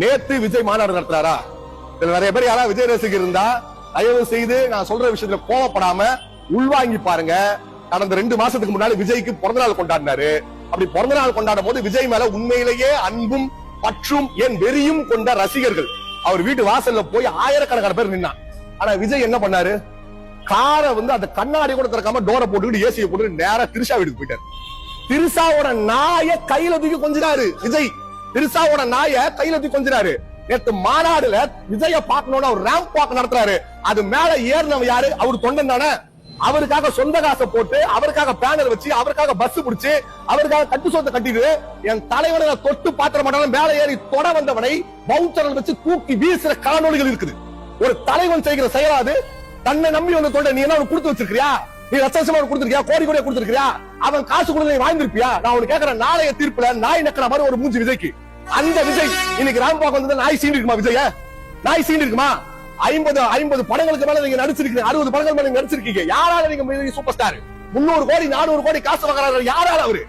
நேத்து விஜய் மாநாடு நடத்துறாரா? இதுல நிறைய பேர் யாராவது விஜய் ரசிகர் இருந்தா தயவு செய்து நான் சொல்ற விஷயத்துல கோவப்படாம உள்வாங்கி பாருங்க. கடந்த ரெண்டு மாசத்துக்கு முன்னாடி விஜய்க்கு பிறந்த நாள் கொண்டாடினாரு. அப்படி பிறந்த நாள் கொண்டாடும் போது விஜய் மேல உண்மையிலேயே அன்பும் பற்றும் என் வெறியும் கொண்ட ரசிகர்கள். அவர் வீட்டு வாசல்ல போய் ஆயிரக்கணக்கான பேர் நின்னான். ஆனா விஜய் என்ன பண்ணாரு? காரை வந்து அந்த கண்ணாடி கூட திறக்காம டோரை போட்டுக்கிட்டு ஏசியை போட்டு நேரா திருஷா வீட்டுக்கு போயிட்டாரு. திருஷாவோட நாய கையில தூக்கி கொஞ்சினாரு விஜய். திருசாவோட நாய கையில தூக்கி கொஞ்சினாரு. நேத்து மாநாடுல விஜய பாக்கணும்னு அவர் ரேம்ப் வாக் நடத்துறாரு. அது மேல ஏறினவன் யாரு? அவர் தொண்டன் தானே. அவருக்காக சொந்த காசை போட்டு அவருக்காக பேனர் வச்சு அவருக்காக பஸ் பிடிச்சு அவருக்காக கட்டு சொத்தை கட்டிட்டு என் தலைவனை தொட்டு பாத்திர மாட்டாலும் மேல ஏறி தொட வந்தவனை பவுன்சர்கள் வச்சு தூக்கி வீசுற காணொளிகள் இருக்குது. ஒரு தலைவன் செய்கிற செயலாது தன்னை நம்பி வந்த தொண்டை நீ என்ன அவனுக்கு கொடுத்து வச்சிருக்கியா நீ லட்சமா கொடுத்திருக்கியா? கோடி கோடியா கொடுத்திருக்கியா அவன் காசு கொடுத்து நீ வாங்கிருப்பியா நான் உனக்கு கேக்குறேன் நாளைய தீர்ப்புல நாய் நக்கிற மாதிரி ஒரு மூஞ்சி விஜய்க்கு. அந்த விஜய் இன்னைக்கு ராம்பாக் வந்து நாய் சீண்டி இருக்குமா விஜய நாய் சீண்டி இருக்குமா? ஐம்பது ஐம்பது படங்களுக்கு மேல நீங்க நடிச்சிருக்கீங்க அறுபது படங்கள் மேல நீங்க நடிச்சிருக்கீங்க. யாரால நீங்க சூப்பர் ஸ்டார் முன்னூறு கோடி நானூறு கோடி காசு வாங்குறாரு யாரால அவரு?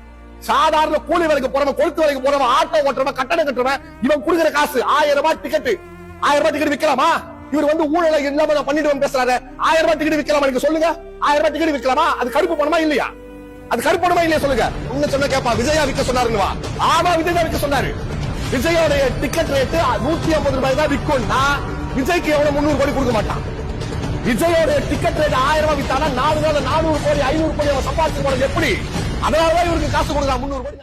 சாதாரண கூலி வேலைக்கு போறவன் கொளுத்து வேலைக்கு போறவன் ஆட்டோ ஓட்டுறவன் கட்டணம் கட்டுறவன் இவன் கொடுக்குற காசு ஆயிரம் ரூபாய் டிக்கெட் ஆயிரம் ரூபாய் டிக்கெட் விற்கலாமா இவர் வந்து ஊழலை இல்லாம நான் வந்து பேசுறாரு. ஆயிரம் ரூபாய் டிக்கெட் விற்கலாமா நீங்க சொல்லுங்க? ஆயிரம் ரூபாய் டிக்கெட் விற்கலாமா அது கருப்பு பணமா இல்லையா? அது கருப்பு பணமா இல்லையா சொல்லுங்க? உன்ன சொன்ன கேப்பா விஜயா விற்க சொன்னாருன்னு ஆமா விஜயா விக்க விற்க சொன்னாரு. விஜயோடைய டிக்கெட் ரேட்டு நூத்தி ஐம்பது ரூபாய் தான் விற்கும்னா விஜய்க்கு எவ்வளவு? முன்னூறு கோடி கொடுக்க மாட்டான். விஜயோட டிக்கெட் ரேட் ஆயிரம் ரூபாய் வித்தானா நாலு நாள் நானூறு கோடி ஐநூறு கோடி அவன் சம்பாதிச்சு போனது எப்படி? அதனாலதான் இவருக்கு காசு கொடுக்கலாம் முன்னூறு கோடி